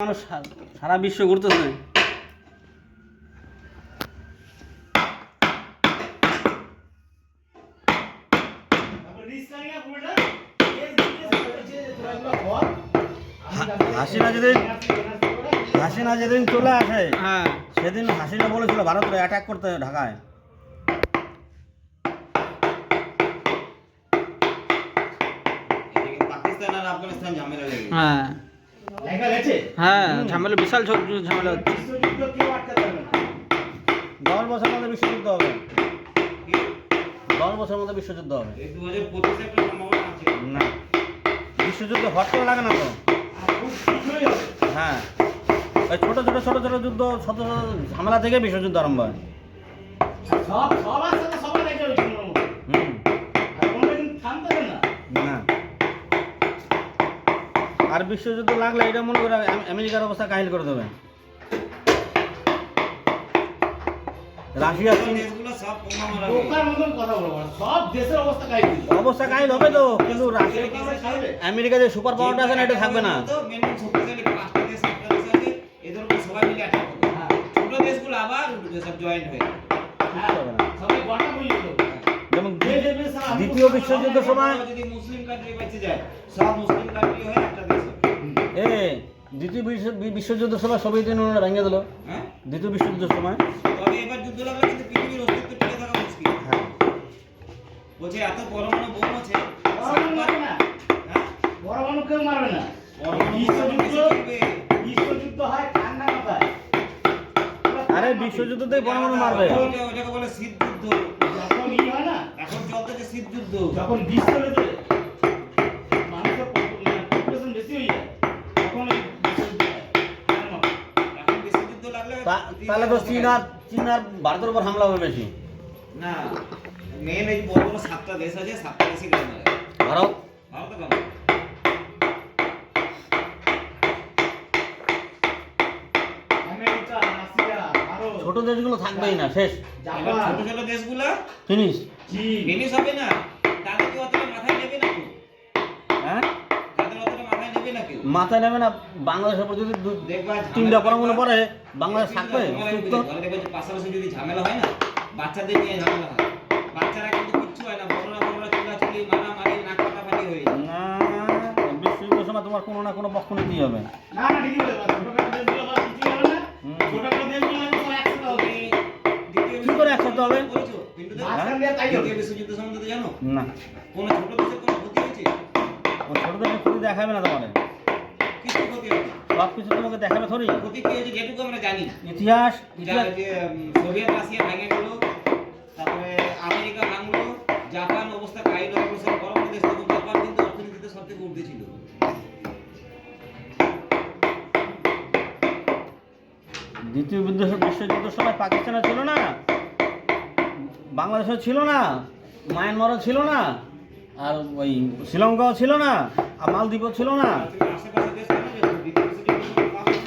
মানুষ সারা বিশ্ব ঘুরতেছে। হাসিনা যেদিন হাসিনা যেদিন চলে আসে হ্যাঁ। সেদিন হাসিনা বলেছিল ভারতের অ্যাটাক করতে ঢাকায়। পাকিস্তান আর আফগানিস্তান ঝামেলা হ্যাঁ। হ্যাঁ ঝামেলা বিশাল ঝামেলা হচ্ছে। দশ বছর মধ্যে বিশ্বযুদ্ধ হবে। কি? দশ বছর মধ্যে বিশ্বযুদ্ধ হবে। এই 2025 একটা না। বিশ্বযুদ্ধ হট করে লাগে না তো? হ্যাঁ। ওই ছোট ছোট ছোট ছোট যুদ্ধ ছোট ছোট ঝামেলা থেকে বিশ্বযুদ্ধ আরম্ভ হয়। সব সবার সাথে সবার দেখা হয়েছে মোটামুটি। হুম আর কোনোটা কিন্তু থামতে হবে না না আর বিশ্বযুদ্ধ লাগলে এটা মনে করে আমেরিকার অবস্থা কাহিল করে দেবে রাশিয়া অবস্থা কাহিল হবে তো কিন্তু রাশিয়া আমেরিকা যে সুপার পাওয়ারটা আছে না এটা থাকবে না। হ্যাঁ। হয়ে যেমন দ্বিতীয় বিশ্বযুদ্ধের সময় যদি মুসলিম কান্ট্রি বেঁচে যায় সব মুসলিম কান্ট্রি হয়ে একটা দেশ এ দ্বিতীয় বিশ্বযুদ্ধের সময় সোভিয়েত ইউনিয়নরা ভেঙে দিল। হ্যাঁ? দ্বিতীয় বিশ্বযুদ্ধের সময়। তবে এবার যুদ্ধ লাগলে কিন্তু পৃথিবীর অস্তিত্ব টিকে থাকা মুশকিল। হ্যাঁ। বলছে এত পরমাণু বোম আছে পরমাণু মারবে না। হ্যাঁ? পরমাণু কেউ মারবে না। বিশ্বযুদ্ধ বেশি বিশ্বযুদ্ধ হয় ঠান্ডা মাথায়। আরে বিশ্বযুদ্ধতেই পরমাণু মারবে। ওইটাকে বলে শীত যুদ্ধ যখন ই হয় না এখন চলতেছে শীত যুদ্ধ যখন বিশ্ব বেঁধে মানুষের পপুলেশন বেশি হয়ে যায় তখন ওই বিশ্বযুদ্ধ হয়। ঠান্ডা মাথায়। এখন বেশি যুদ্ধ লাগলে তা- তাহলে তো চীন আর চীন আর ভারতের উপর হামলা হবে বেশি। না মেন এই বড় বড় সাতটা দেশ আছে সাতটা দেশে ভারত? ভারত কেন ছোট দেশগুলো থাকবেই না শেষ। ছোট ছোট দেশগুলা? ফিনিশ। ফিনিশ হবে না। তাদের কি অতটা মাথায় নেবে না হ্যাঁ? মাথায় নেবে না বাংলাদেশের উপর যদি তিনটা পরমাণু পরে বাংলাদেশ থাকবে পাশাপাশি যদি ঝামেলা হয় না বাচ্চাদের নিয়ে ঝামেলা হয়। বাচ্চারা কিন্তু কিচ্ছু হয় না বড়রা বড়রা মারামারি নাক হয়ে না সময় তোমার কোনো না কোনো পক্ষ নিতেই হবে। না না ঠিকই না। কি করে একসাথে হবে? কোন ছোট ও ছোটদের ক্ষতি দেখাবে না তোমার কিছু ক্ষতি সব কিছু তোমাকে দেখাবে থরি ক্ষতি কি হয়েছে যেটুকু আমরা জানি ইতিহাস সোভিয়েত রাশিয়া ভেঙে গেল তারপরে আমেরিকা ভাঙলো জাপান অবস্থা কাহিল বড় বড় দেশ কিন্তু জাপান কিন্তু অর্থনীতিতে সব থেকে উঠতে ছিল। দ্বিতীয় যুদ্ধ বিশ্বযুদ্ধের সময় পাকিস্তানে ছিল না বাংলাদেশও ছিল না মায়ানমারও ছিল না আর ওই শ্রীলঙ্কাও ছিল না আর মালদ্বীপও ছিল না।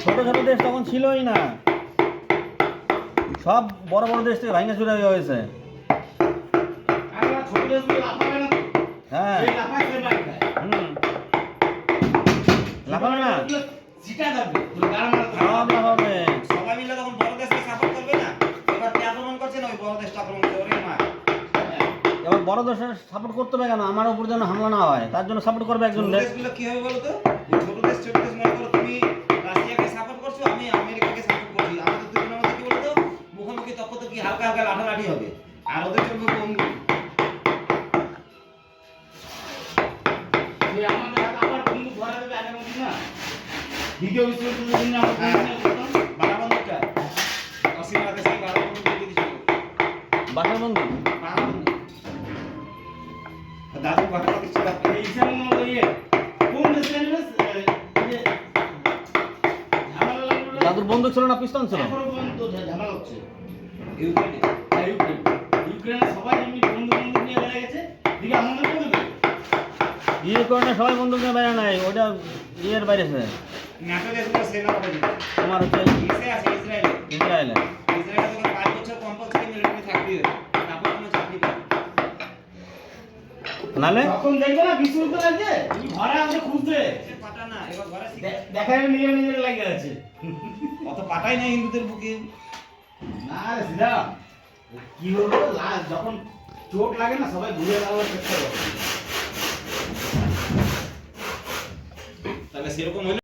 ছোট ছোট দেশ তখন ছিলই না। সব বড় বড় দেশ থেকে ভাঙে চুরে হয়েছে। আর ওরা ছোট দেশগুলো লাফাবে না? তো হ্যাঁ হুম লাফাবে না সিটা যাবে তোর গাড় মারা সব লাফাবে সবাই মিলে তখন বড় দেশকে সাপোর্ট করবে না এবার কে আক্রমণ করছে না ওই বড় দেশটা আক্রমণ করে ওরে মা এবার বড় দেশের সাপোর্ট করতে হবে কেন? আমার উপর যেন হামলা না হয় তার জন্য সাপোর্ট করবে একজন দেশগুলো কি হবে বলো তো ছোট দেশ ছোট দেশ মনে করো তুমি রাশিয়াকে সাপোর্ট করছ আমি আমেরিকাকে সাপোর্ট করছি। আমাদের দুজনের মধ্যে কি বলতো? মুখোমুখি তক্ক তো কি হালকা হালকা লাঠালাঠি হবে। আর ওদের চলবে বন্ধু যে আমাদের হাতে আবার বন্ধু ধরা দেবে আগের মতো না? দ্বিতীয় বিশ্বযুদ্ধের জন্য আমরা হ্যাঁ। অসীম রাতে সেই বাড়া দাদু দিচ্ছিল এই হয় ইয়ে, কোন দেশে? দাদুর বন্ধু ছিল না পিস্তন ছিল? এখনও পর্যন্ত ঝা- ঝামেলা হচ্ছে। ইউক্রেনে। আর ইউক্রেন। ইউক্রেনে সবাই এমনি বন্ধু বন্ধু নিয়ে বেড়ে গেছে। দিকে আমাদের করে দেবে ইয়ে করে না সবাই বন্ধু নিয়ে বাইরে নাই ওটা ইয়ের বাইরে আছে ন্যাটো দেশগুলো সেনা হবে তোমার হচ্ছে ইসে আছে ইসরায়েলে। ইসরায়েলে। ইসরায়েলে পাঁচ বছর কম্পালসারি মিলিটারি থাকতে হবে। তারপর কোনো চাকরি পাবে নালে? তখন দেখবে না বিশ্বযুদ্ধ লাগছে আছে ঘরে আছে খুঁজতে পাটা না এবার ঘরে দেখা যাবে। নিজের নিজের লাগে আছে। অত পাটাই না হিন্দুদের বুকে। না রে সিধা কি হলো লাস্ট যখন চোট লাগে না সবাই ঘুরে যাওয়ার চেষ্টা করে। তাহলে সেরকম হলে